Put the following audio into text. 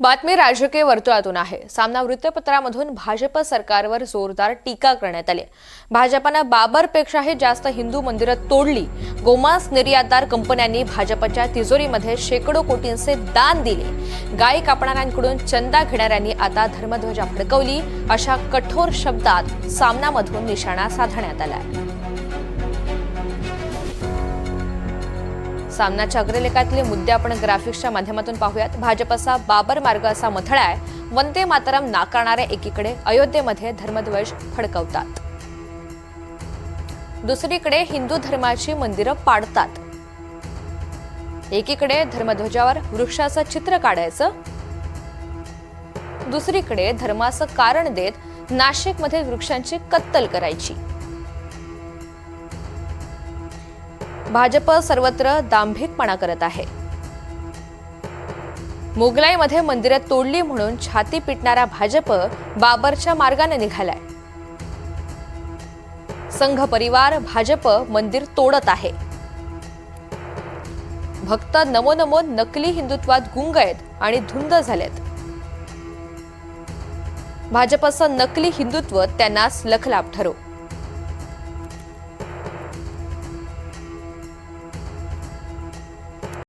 बातमी राजकीय वर्तुळातून आहे. सामना वृत्तपत्रामधून भाजप सरकारवर जोरदार टीका करण्यात आली. भाजपानं बाबरपेक्षाही जास्त हिंदू मंदिरं तोडली. गोमांस निर्यातदार कंपन्यांनी भाजपच्या तिजोरीमध्ये शेकडो कोटींचे दान दिले. गाय कापणाऱ्यांकडून चंदा घेणाऱ्यांनी आता धर्मध्वजा फडकवली अशा कठोर शब्दात सामनामधून निशाणा साधण्यात आला सामनाच्या अग्रलेखातले मुद्दे आपण ग्राफिक्सच्या माध्यमातून पाहूयात. भाजपचा बाबर मार्ग असा मथळा आहे. वंदे मातरम नाकारणाऱ्या एकीकडे अयोध्येमध्ये धर्मध्वज फडकवतात. दुसरीकडे हिंदू धर्माची मंदिरं पाडतात. एकीकडे धर्मध्वजावर वृक्षाचं चित्र काढायचं. दुसरीकडे धर्माचं कारण देत नाशिकमध्ये वृक्षांची कत्तल करायची. भाजप सर्वत्र दांभिकपणा करत आहे. मोगलाईमध्ये मंदिरं तोडली म्हणून छाती पिटणारा भाजप बाबरच्या मार्गाने निघालाय. संघ परिवार भाजप मंदिर तोडत आहे. भक्त नमो नमो नकली हिंदुत्वात गुंग आहेत आणि धुंद झालेत. भाजपचं नकली हिंदुत्व त्यांनाच लखलाप ठरो.